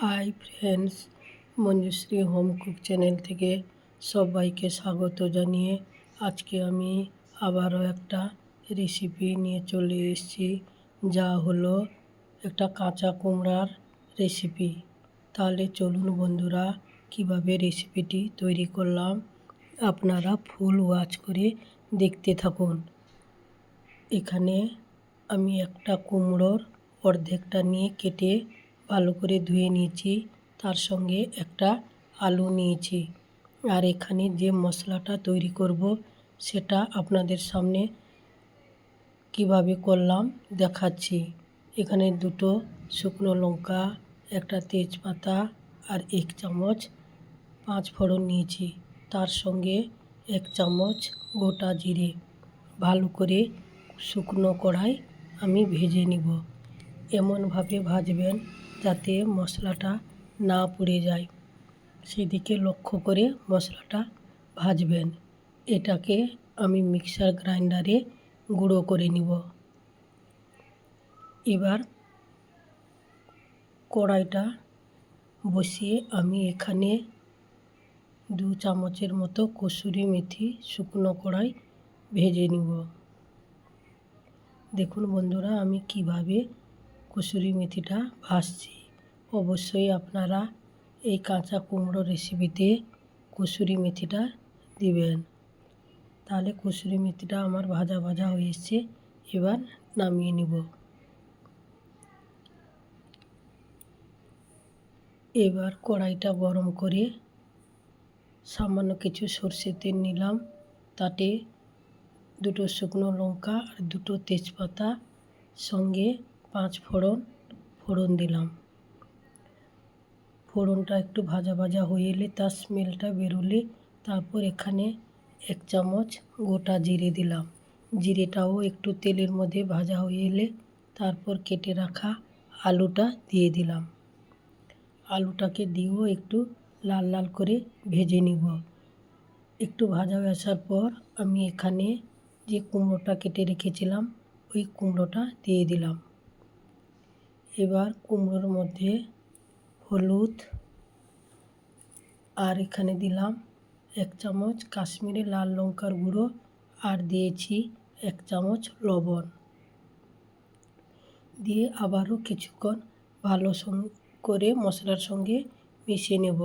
Hi friends Manjushree home cook channel থেকে সবাইকে স্বাগত জানিয়ে আজকে আমি আবারও একটা রেসিপি নিয়ে চলে এসেছি, যা হলো একটা কাঁচা কুমড়ার রেসিপি তাহলে চলুন বন্ধুরা, কীভাবে রেসিপিটি তৈরি করলাম, আপনারা ফুল ওয়াচ করে দেখতে থাকুন। এখানে আমি একটা কুমড়োর অর্ধেকটা নিয়ে কেটে ভালো করে ধুয়ে নিয়েছি। তার সঙ্গে একটা আলু নিয়েছি। আর এখানে যে মশলাটা তৈরি করব, সেটা আপনাদের সামনে কীভাবে করলাম দেখাচ্ছি। এখানে দুটো শুকনো লঙ্কা, একটা তেজপাতা আর এক চামচ পাঁচ ফোড়ন নিয়েছি। তার সঙ্গে এক চামচ গোটা জিরে। ভালো করে শুকনো কড়াই আমি ভেজে নিব। এমনভাবে ভাজবেন যাতে মশলাটা না পুড়ে যায়। সেদিকে লক্ষ্য করে মশলাটা ভাজবেন। এটাকে আমি মিক্সার গ্রাইন্ডারে গুঁড়ো করে নিব। এবার কড়াইটা বসিয়ে আমি এখানে দু চামচের মতো কসুরি মেথি শুকনো কড়াই ভেজে নিব। দেখুন বন্ধুরা, আমি কীভাবে কসুরি মেথিটা ভাজছি। অবশ্যই আপনারা এই কাঁচা কুমড়ো রেসিপিতে কসুরি মেথিটা দিবেন। তাহলে কসুরি মেথিটা আমার ভাজা ভাজা হয়ে এসছে, এবার নামিয়ে নিব। এবার কড়াইটা গরম করে সামান্য কিছু সর্ষে তেল নিলাম। তাতে দুটো শুকনো লঙ্কা আর দুটো তেজপাতা সঙ্গে পাঁচ ফোড়ন ফোড়ন দিলাম। ফোড়নটা একটু ভাজা ভাজা হয়ে এলে তার স্মেলটা বেরোলে তারপর এখানে এক চামচ গোটা জিরে দিলাম। জিরেটাও একটু তেলের মধ্যে ভাজা হয়ে এলে তারপর কেটে রাখা আলুটা দিয়ে দিলাম। আলুটাকে দিয়েও একটু লাল লাল করে ভেজে নিব। একটু ভাজা হয়ে আসার পর আমি এখানে যে কুমড়োটা কেটে রেখেছিলাম, ওই কুমড়োটা দিয়ে দিলাম। এবার কুমড়োর মধ্যে হলুদ আর এখানে দিলাম এক চামচ কাশ্মীরি লাল লঙ্কার গুঁড়ো আর দিয়েছি এক চামচ লবণ। দিয়ে আবারও কিছুক্ষণ ভালো করে মশলার সঙ্গে মিশিয়ে নেব।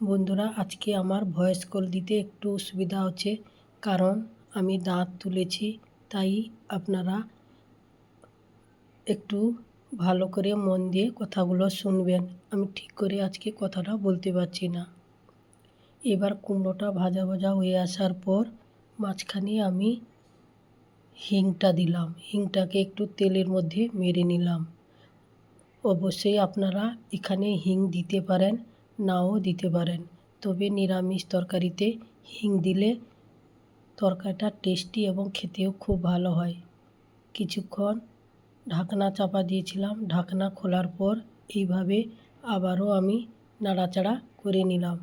বন্ধুরা, আজকে আমার ভয়েস কল দিতে একটু অসুবিধা হচ্ছে, কারণ আমি দাঁত তুলেছি, তাই আপনারা একটু ভালো করে মন দিয়ে কথাগুলো শুনবেন। আমি ঠিক করে আজকে কথাটা বলতে পারছি না। এবার কুমড়োটা ভাজা ভাজা হয়ে আসার পর মাঝখানে আমি হিংটা দিলাম। হিংটাকে একটু তেলের মধ্যে মেরে নিলাম। অবশ্যই আপনারা এখানে হিং দিতে পারেন, নাও দিতে পারেন। তবে নিরামিষ তরকারিতে হিং দিলে তরকারিটা টেস্টি এবং খেতেও খুব ভালো হয়। কিছুক্ষণ ঢাকনা চাপা দিয়েছিলাম। ঢাকনা খোলার পর এইভাবে আবারও আমি নাড়াচাড়া করে নিলাম।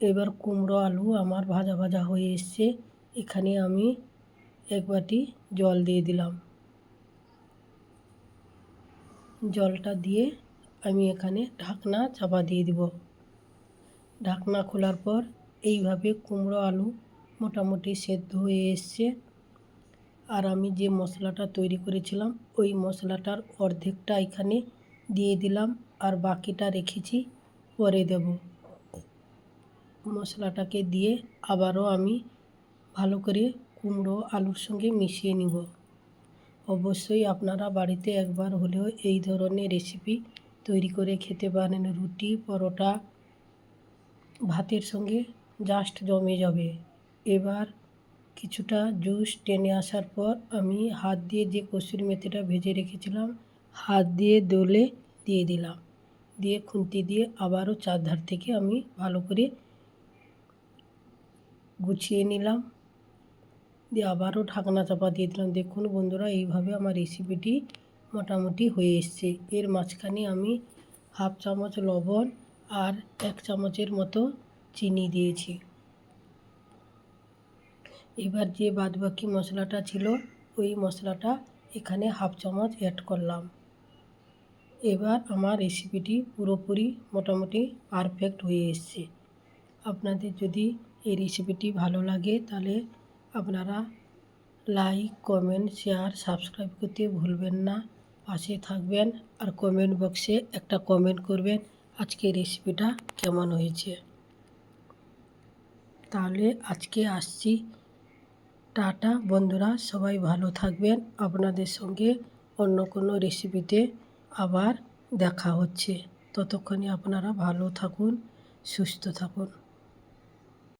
এবার কুমড়ো আলু আমার ভাজা ভাজা হয়ে এসছে। এখানে আমি এক বাটি জল দিয়ে দিলাম। জলটা দিয়ে আমি এখানে ঢাকনা চাপা দিয়ে দিব। ঢাকনা খোলার পর এইভাবে কুমড়ো আলু মোটামুটি সেদ্ধ হয়ে এসছে। আর আমি যে মশলাটা তৈরি করেছিলাম, ওই মশলাটার অর্ধেকটা এখানে দিয়ে দিলাম আর বাকিটা রেখেছি, পরে দেব। মশলাটাকে দিয়ে আবারও আমি ভালো করে কুমড়ো, আলুর সঙ্গে মিশিয়ে নিব। অবশ্যই আপনারা বাড়িতে একবার হলেও এই ধরনের রেসিপি তৈরি করে খেতে পারেন। রুটি, পরোটা, ভাতের সঙ্গে জাস্ট জমে যাবে। এবার কিছুটা জুস টেনে আসার পর আমি হাত দিয়ে যে কসুরি মেথিটা ভেজে রেখেছিলাম, হাত দিয়ে দোলে দিয়ে দিলাম। দিয়ে খুন্তি দিয়ে আবারও চারধার থেকে আমি ভালো করে গুছিয়ে নিলাম। দিয়ে আবারও ঢাকনা চাপা দিয়ে দিলাম। দেখুন বন্ধুরা, এইভাবে আমার রেসিপিটি মোটামুটি হয়ে এসছে। এর মাঝখানে আমি হাফ চামচ লবণ আর এক চামচের মতো চিনি দিয়েছি। এবার যে বাদবাকি মশলাটা ছিল, ওই মশলাটা এখানে হাফ চামচ অ্যাড করলাম। এবার আমার রেসিপিটি পুরোপুরি মোটামুটি পারফেক্ট হয়ে এসছে। আপনাদের যদি এই রেসিপিটি ভালো লাগে, তাহলে আপনারা লাইক কমেন্ট শেয়ার সাবস্ক্রাইব করতে ভুলবেন না। পাশে থাকবেন আর কমেন্ট বক্সে একটা কমেন্ট করবেন আজকে রেসিপিটা কেমন হয়েছে। তাহলে আজকে আসছি টাটা বন্ধুরা, সবাই ভালো থাকবেন। আপনাদের সঙ্গে অন্য কোনো রেসিপিতে আবার দেখা হচ্ছে। ততক্ষণে আপনারা ভালো থাকুন, সুস্থ থাকুন।